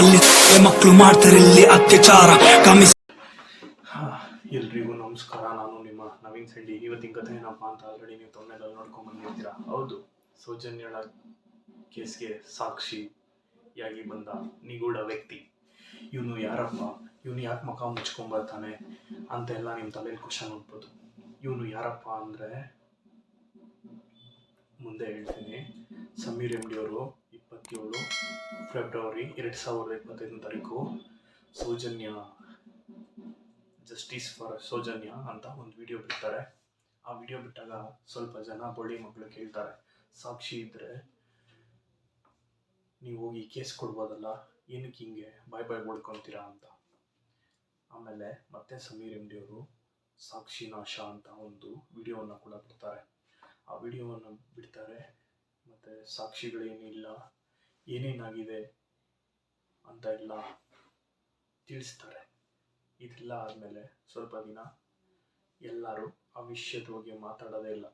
ಅಲ್ಲಿ ಮಕ್ಕಳು ಮಾಡ್ತಾರೆ ಇಲ್ಲಿ ಅತ್ಯಾಚಾರ ಕಮಿಸ್ ಎಲ್ರಿಗೂ ನಮಸ್ಕಾರ. ನಾನು ನಿಮ್ಮ ನವೀನ್ ಸೆಂಡಿ ಇವತ್ತಿನ ಕಥೆ ಏನಪ್ಪ ಅಂತ ಆಲ್ರೆಡಿ ನೀವು ತೊಂದರೆಲ್ಲ ನೋಡ್ಕೊಂಡು ಬಂದಿರ್ತೀರಾ? ಹೌದು, ಸೌಜನ್ಯಳ ಕೇಸ್ಗೆ ಸಾಕ್ಷಿಯಾಗಿ ಬಂದ ನಿಗೂಢ ವ್ಯಕ್ತಿ. ಇವನು ಯಾರಪ್ಪ? ಇವನು ಯಾಕೆ ಮುಖ ಮುಚ್ಕೊಂಬರ್ತಾನೆ ಅಂತೆಲ್ಲ ನಿಮ್ಮ ತಲೆಯಲ್ಲಿ ಕ್ವಶನ್ ನೋಡ್ಬೋದು ಇವನು ಯಾರಪ್ಪ ಅಂದರೆ, ಮುಂದೆ ಹೇಳ್ತೀನಿ. ಸಮೀರ್ ಎಂ ಅವರು. ಇಪ್ಪತ್ತೇಳು ಫೆಬ್ರವರಿ ಎರಡು ಸಾವಿರದ ಇಪ್ಪತ್ತೈದನೇ ತಾರೀಕು ಸೌಜನ್ಯ ಜಸ್ಟಿಸ್ ಫಾರ್ ಸೌಜನ್ಯ ಅಂತ ಒಂದು ವಿಡಿಯೋ ಬಿಡ್ತಾರೆ. ಆ ವಿಡಿಯೋ ಬಿಟ್ಟಾಗ ಸ್ವಲ್ಪ ಜನ ಬಳ್ಳಿ ಮಕ್ಕಳು ಕೇಳ್ತಾರೆ. ಸಾಕ್ಷಿ ಇದ್ದರೆ ನೀವು ಹೋಗಿ ಕೇಸ್ ಕೊಡ್ಬೋದಲ್ಲ, ಏನಕ್ಕೆ ಹಿಂಗೆ ಬಾಯ್ ಬಾಯ್ ಬಡ್ಕೊತೀರಾ ಅಂತ. ಆಮೇಲೆ ಮತ್ತೆ ಸಮೀರ್ ಎಂ ಅವರು ಸಾಕ್ಷಿ ನಾಶ ಅಂತ ಒಂದು ವಿಡಿಯೋವನ್ನು ಕೂಡ ಬಿಡ್ತಾರೆ. ಆ ವಿಡಿಯೋವನ್ನು ಬಿಡ್ತಾರೆ, ಮತ್ತು ಸಾಕ್ಷಿಗಳೇನಿಲ್ಲ ಏನೇನಾಗಿದೆ ಅಂತ ಎಲ್ಲ ತಿಳಿಸ್ತಾರೆ. ಇದೆಲ್ಲ ಆದಮೇಲೆ ಸ್ವಲ್ಪ ದಿನ ಎಲ್ಲರೂ ಆ ವಿಷಯದ ಬಗ್ಗೆ ಮಾತಾಡೋದೇ ಇಲ್ಲ.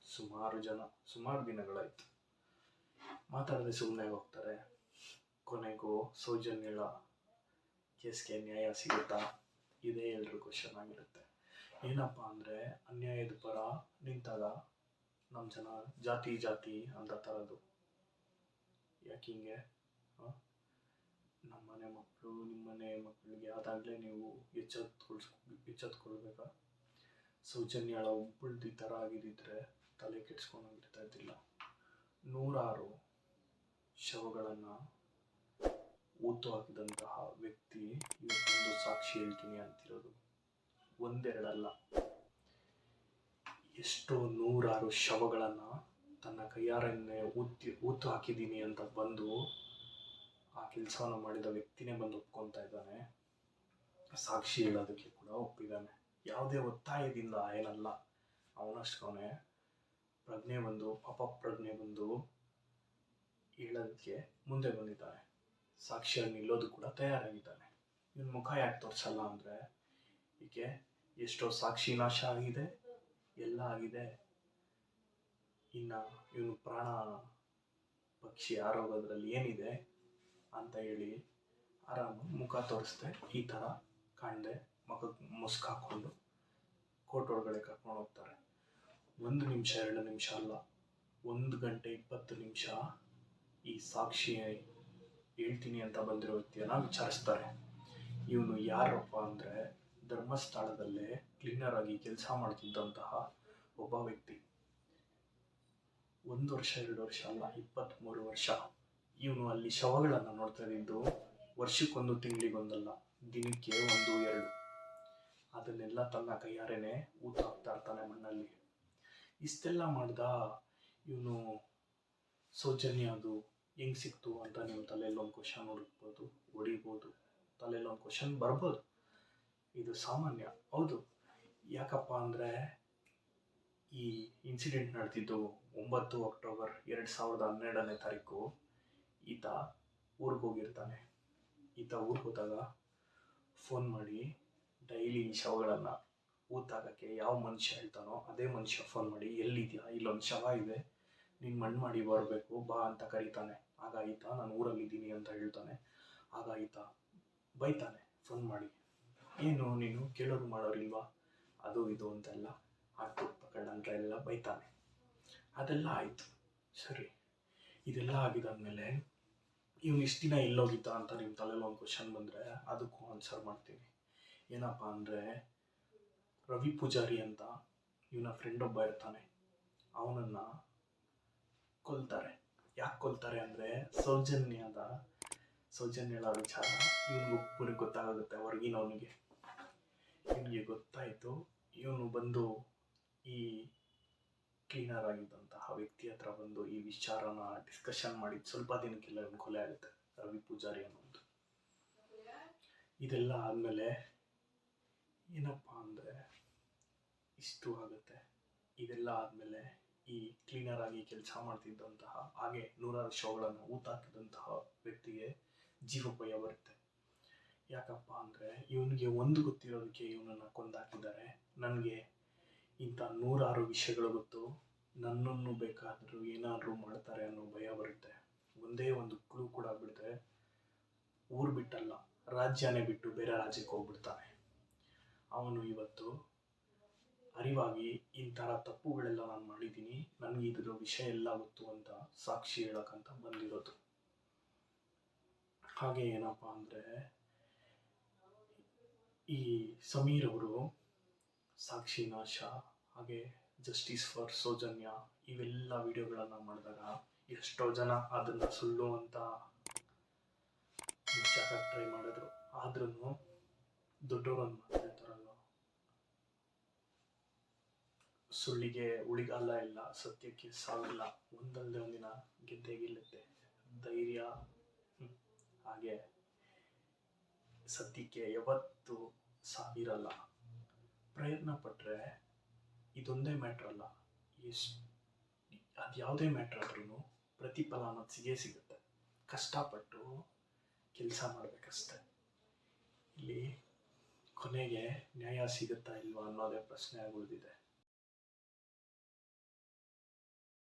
ಸುಮಾರು ಜನ, ಸುಮಾರು ದಿನಗಳಾಯಿತು. ಮಾತಾಡದೆ ಸುಮ್ಮನೆ ಹೋಗ್ತಾರೆ ಕೊನೆಗೂ ಸೌಜನ್ಯಳ ಕೇಸ್ಗೆ ನ್ಯಾಯ ಸಿಗುತ್ತಾ? ಇದೇ ಎಲ್ಲರೂ ಕ್ವಶನ್ ಆಗಿರುತ್ತೆ. ಏನಪ್ಪ ಅಂದರೆ ಅನ್ಯಾಯದ ಪರ ನಿಂತಾಗ ನಮ್ಮ ಜನ ಜಾತಿ ಜಾತಿ ಅಂತ ತರೋದು ಯಾಕೆ ಹಿಂಗೆ? ನಮ್ಮ ಮನೆ ಮಕ್ಕಳು ನಿಮ್ಮನೆ ಮಕ್ಕಳಿಗೆ ಅದಾಗಲೇ ನೀವು ಎಚ್ಚೆತ್ಕೊಳ್ಸ್ ಎಚ್ಚೆತ್ಕೊಳ್ಬೇಕಾ? ಸೌಜನ್ಯಳ ಒಬ್ಬಳ್ದು ಈ ಥರ ಆಗಿದ್ದಿದ್ರೆ ತಲೆ ಕೆಡ್ಸ್ಕೊಂಡೋಗಿರ್ತಾ ಇದ್ದಿಲ್ಲ. ನೂರಾರು ಶವಗಳನ್ನು ಊತು ಹಾಕಿದಂತಹ ವ್ಯಕ್ತಿ ಇವತ್ತೊಂದು ಸಾಕ್ಷಿ ಹೇಳ್ತೀನಿ ಅಂತಿರೋದು. ಒಂದೆರಡಲ್ಲ. ಎಷ್ಟೋ ನೂರಾರು ಶವಗಳನ್ನು ತನ್ನ ಕೈಯಾರನ್ನೇ ಊತಿ ಊತು ಹಾಕಿದ್ದೀನಿ ಅಂತ ಬಂದು ಆ ಕೆಲಸವನ್ನು ಮಾಡಿದ ವ್ಯಕ್ತಿನೇ ಬಂದು ಒಪ್ಕೊತಾ ಇದ್ದಾನೆ. ಸಾಕ್ಷಿ ಹೇಳೋದಕ್ಕೆ ಕೂಡ ಒಪ್ಪಿದ್ದಾನೆ. ಯಾವುದೇ ಒತ್ತಾಯದಿಂದ ಏನಲ್ಲ. ಅವನಷ್ಟವನೇ ಪ್ರಜ್ಞೆ ಬಂದು ಪಾಪ ಪ್ರಜ್ಞೆ ಬಂದು ಹೇಳೋದಕ್ಕೆ ಮುಂದೆ ಬಂದಿದ್ದಾನೆ. ಸಾಕ್ಷಿಯಾಗಿ ನಿಲ್ಲೋದು ಕೂಡ ತಯಾರಾಗಿದ್ದಾನೆ. ಇವನ್ ಮುಖ ಯಾಕೆ ತೋರಿಸಲ್ಲ ಅಂದರೆ, ಈಕೆ ಎಷ್ಟೋ ಸಾಕ್ಷಿ ನಾಶ ಆಗಿದೆ, ಎಲ್ಲ ಆಗಿದೆ. ಇನ್ನು ಇವನು ಪ್ರಾಣ ಪಕ್ಷಿ ಆರೋಗ್ಯದ್ರಲ್ಲಿ ಏನಿದೆ ಅಂತ ಹೇಳಿ ಆರಾಮ ಮುಖ ತೋರಿಸ್ದೆ, ಈ ಥರ ಕಾಣದೆ ಮುಖಕ್ಕೆ ಮುಸ್ಕ್ ಹಾಕ್ಕೊಂಡು ಕೋಟ್ ಒಳಗಡೆ ಕರ್ಕೊಂಡು ಹೋಗ್ತಾರೆ. ಒಂದು ನಿಮಿಷ, ಎರಡು ನಿಮಿಷ ಅಲ್ಲ, ಒಂದು ಗಂಟೆ ಇಪ್ಪತ್ತು ನಿಮಿಷ ಈ ಸಾಕ್ಷಿ ಹೇಳ್ತೀನಿ ಅಂತ ಬಂದಿರೋ ವ್ಯಕ್ತಿಯನ್ನ ವಿಚಾರಿಸ್ತಾರೆ. ಇವನು ಯಾರಪ್ಪ ಅಂದರೆ ಧರ್ಮಸ್ಥಳದಲ್ಲೇ ಕ್ಲೀನರ್ ಆಗಿ ಕೆಲಸ ಮಾಡ್ತಿದ್ದಂತಹ ಒಬ್ಬ ವ್ಯಕ್ತಿ. ಒಂದು ವರ್ಷ, ಎರಡು ವರ್ಷ ಅಲ್ಲ ಇಪ್ಪತ್ತ್ಮೂರು ವರ್ಷ. ಇವನು ಅಲ್ಲಿ ಶವಗಳನ್ನು ನೋಡ್ತಾ ಇದ್ದು ವರ್ಷಕ್ಕೊಂದು ತಿಂಗಳಿಗೊಂದಲ್ಲ ದಿನಕ್ಕೆ ಒಂದು, ಎರಡು. ಅದನ್ನೆಲ್ಲ ತನ್ನ ಕೈಯಾರೇನೆ ಊತ ಹಾಕ್ತಾ ಇರ್ತಾನೆ ಮಣ್ಣಲ್ಲಿ. ಇಷ್ಟೆಲ್ಲ ಮಾಡ್ದ ಇವನು ಸೌಜನ್ಯ ಅದು, ಹೆಂಗ್ ಸಿಕ್ತು ಅಂತ ನೀವು ತಲೆಯಲ್ಲಿ ಒಂದು ಕ್ವಶನ್ ಹುಡುಕ್ಬೋದು, ಹೊಡಿಬೋದು, ತಲೆಯಲ್ಲಿ ಒಂದು ಕ್ವಶನ್ ಬರ್ಬೋದು. ಇದು ಸಾಮಾನ್ಯ. ಹೌದು. ಯಾಕಪ್ಪ ಅಂದರೆ ಈ ಇನ್ಸಿಡೆಂಟ್ ನಡೆದಿದ್ದು ಒಂಬತ್ತು ಅಕ್ಟೋಬರ್ ಎರಡು ಸಾವಿರದ ಹನ್ನೆರಡನೇ ತಾರೀಕು. ಈತ ಊರಿಗೆ ಹೋಗಿರ್ತಾನೆ. ಈತ ಊರಿಗೆ ಹೋದಾಗ ಫೋನ್ ಮಾಡಿ, ಡೈಲಿ ಈ ಶವಗಳನ್ನು ಊತಾಗಕ್ಕೆ ಯಾವ ಮನುಷ್ಯ ಹೇಳ್ತಾನೋ ಅದೇ ಮನುಷ್ಯ ಫೋನ್ ಮಾಡಿ, ಎಲ್ಲಿದ್ಯಾ? ಇಲ್ಲೊಂದು ಶವ ಇದೆ. ನೀನು ಮಣ್ಣು ಮಾಡಿ ಬರಬೇಕು, ಬಾ ಅಂತ ಕರೀತಾನೆ. ಆಗ ಈತ, ನಾನು ಊರಲ್ಲಿದ್ದೀನಿ ಅಂತ ಹೇಳ್ತಾನೆ. ಆಗ ಈತ ಬೈತಾನೆ ಫೋನ್ ಮಾಡಿ. ಏನು ನೀನು? ಕೇಳೋರು ಮಾಡೋರಿಲ್ವಾ? ಅದು ಇದು ಅಂತೆಲ್ಲ. ಆಯ್ತು ಅಂತ ಎಲ್ಲ ಬೈತಾನೆ. ಅದೆಲ್ಲ ಆಯಿತು. ಸರಿ. ಇದೆಲ್ಲ ಆಗಿದಾದ್ಮೇಲೆ ಇವ್ನು ಇಷ್ಟು ದಿನ ಎಲ್ಲೋಗಿದ್ದ ಅಂತ ನಿಮ್ಮ ತಲೆಯಲ್ಲಿ ಒಂದು ಕ್ವಶನ್ ಬಂದರೆ ಅದಕ್ಕೂ ಆನ್ಸರ್ ಮಾಡ್ತೀನಿ. ಏನಪ್ಪ ಅಂದರೆ ರವಿ ಪೂಜಾರಿ ಅಂತ ಇವನ ಫ್ರೆಂಡ್ ಒಬ್ಬ ಇರ್ತಾನೆ. ಅವನನ್ನು ಕೊಲ್ತಾರೆ. ಯಾಕೆ ಕೊಲ್ತಾರೆ ಅಂದರೆ ಸೌಜನ್ಯದ ಸೌಜನ್ಯಳ ವಿಚಾರ ಇವನಿಗೆ ಒಬ್ಬನಿಗೆ ಗೊತ್ತಾಗುತ್ತೆ ಹೊರಗಿನವನಿಗೆ. ಇವನಿಗೆ ಗೊತ್ತಾಯಿತು. ಇವನು ಬಂದು ಈ ಕ್ಲೀನರ್ ಆಗಿದ್ದಂತಹ ವ್ಯಕ್ತಿ ಹತ್ರ ಬಂದು ಈ ವಿಚಾರನ ಡಿಸ್ಕಷನ್ ಮಾಡಿ ಸ್ವಲ್ಪ ದಿನಕ್ಕೆಲ್ಲ ಕೊಲೆ ಆಗುತ್ತೆ, ರವಿ ಪೂಜಾರಿ ಅನ್ನೋದು. ಇದೆಲ್ಲ ಆದಮೇಲೆ ಏನಪ್ಪ ಅಂದರೆ ಇಷ್ಟು ಆಗುತ್ತೆ. ಇದೆಲ್ಲ ಆದಮೇಲೆ ಈ ಕ್ಲೀನರ್ ಆಗಿ ಕೆಲಸ ಮಾಡ್ತಿದ್ದಂತಹ, ಹಾಗೆ ನೂರಾರು ಶವಗಳನ್ನು ಊತ ಹಾಕಿದಂತಹ ವ್ಯಕ್ತಿಗೆ ಜೀವೋಪಾಯ ಬರುತ್ತೆ. ಯಾಕಪ್ಪ ಅಂದರೆ ಇವನಿಗೆ ಒಂದು ಗೊತ್ತಿರೋದಕ್ಕೆ ಇವನನ್ನು ಕೊಂದಾಕಿದ್ದಾರೆ. ನನಗೆ ಇಂಥ ನೂರಾರು ವಿಷಯಗಳು ಗೊತ್ತು. ನನ್ನನ್ನು ಬೇಕಾದರೂ ಏನಾದರೂ ಮಾಡ್ತಾರೆ ಅನ್ನೋ ಭಯ ಬರುತ್ತೆ. ಒಂದೇ ಒಂದು ಕ್ಲೂ ಕೂಡ ಬಿಡದೆ ಊರು ಬಿಟ್ಟಲ್ಲ, ರಾಜ್ಯನೇ ಬಿಟ್ಟು ಬೇರೆ ರಾಜ್ಯಕ್ಕೆ ಹೋಗ್ಬಿಡ್ತಾನೆ. ಅವನು ಇವತ್ತು ಅರಿವಾಗಿ ಇಂಥರ ತಪ್ಪುಗಳೆಲ್ಲ ನಾನು ಮಾಡಿದ್ದೀನಿ, ನನಗೆ ಇದರ ವಿಷಯ ಎಲ್ಲ ಗೊತ್ತು ಅಂತ ಸಾಕ್ಷಿ ಹೇಳಕ್ಕಂತ ಬಂದಿರೋದು. ಹಾಗೆ ಏನಪ್ಪ ಅಂದರೆ ಈ ಸಮೀರ್ ಅವರು ಸಾಕ್ಷಿ ನಾಶ, ಹಾಗೆ ಜಸ್ಟಿಸ್ ಫಾರ್ ಸೌಜನ್ಯ, ಇವೆಲ್ಲ ವಿಡಿಯೋಗಳನ್ನು ಮಾಡಿದಾಗ ಎಷ್ಟೋ ಜನ ಅದನ್ನು ಸುಳ್ಳು ಅಂತ ಟ್ರೈ ಮಾಡಿದ್ರು. ಆದ್ರೂ ದೊಡ್ಡವರನ್ನು ಮಾತಾಡ್ತಾರಲ್ಲ ಸುಳ್ಳಿಗೆ ಉಳಿಗಾಲ ಇಲ್ಲ, ಸತ್ಯಕ್ಕೆ ಸಾವಿಲ್ಲ, ಒಂದಲ್ಲದೆ ಒಂದಿನ ಗೆದ್ದೆ ಗೆಲ್ಲುತ್ತೆ ಧೈರ್ಯ ಹಾಗೆ ಸತ್ಯಕ್ಕೆ ಯಾವತ್ತು ಸಾವಿರಲ್ಲ. ಪ್ರಯತ್ನ ಪಟ್ಟರೆ ಇದೊಂದೇ ಮ್ಯಾಟ್ರ್ ಅಲ್ಲ. ಎಷ್ಟು ಅದು ಯಾವುದೇ ಮ್ಯಾಟ್ರ್ ಆದ್ರೂ ಪ್ರತಿಫಲ ಅನ್ನೋದು ಸಿಗೇ ಸಿಗುತ್ತೆ. ಕಷ್ಟಪಟ್ಟು ಕೆಲಸ ಮಾಡಬೇಕಷ್ಟೆ. ಇಲ್ಲಿ ಕೊನೆಗೆ ನ್ಯಾಯ ಸಿಗುತ್ತಾ ಇಲ್ವಾ ಅನ್ನೋದೇ ಪ್ರಶ್ನೆ ಉಳಿದಿದೆ.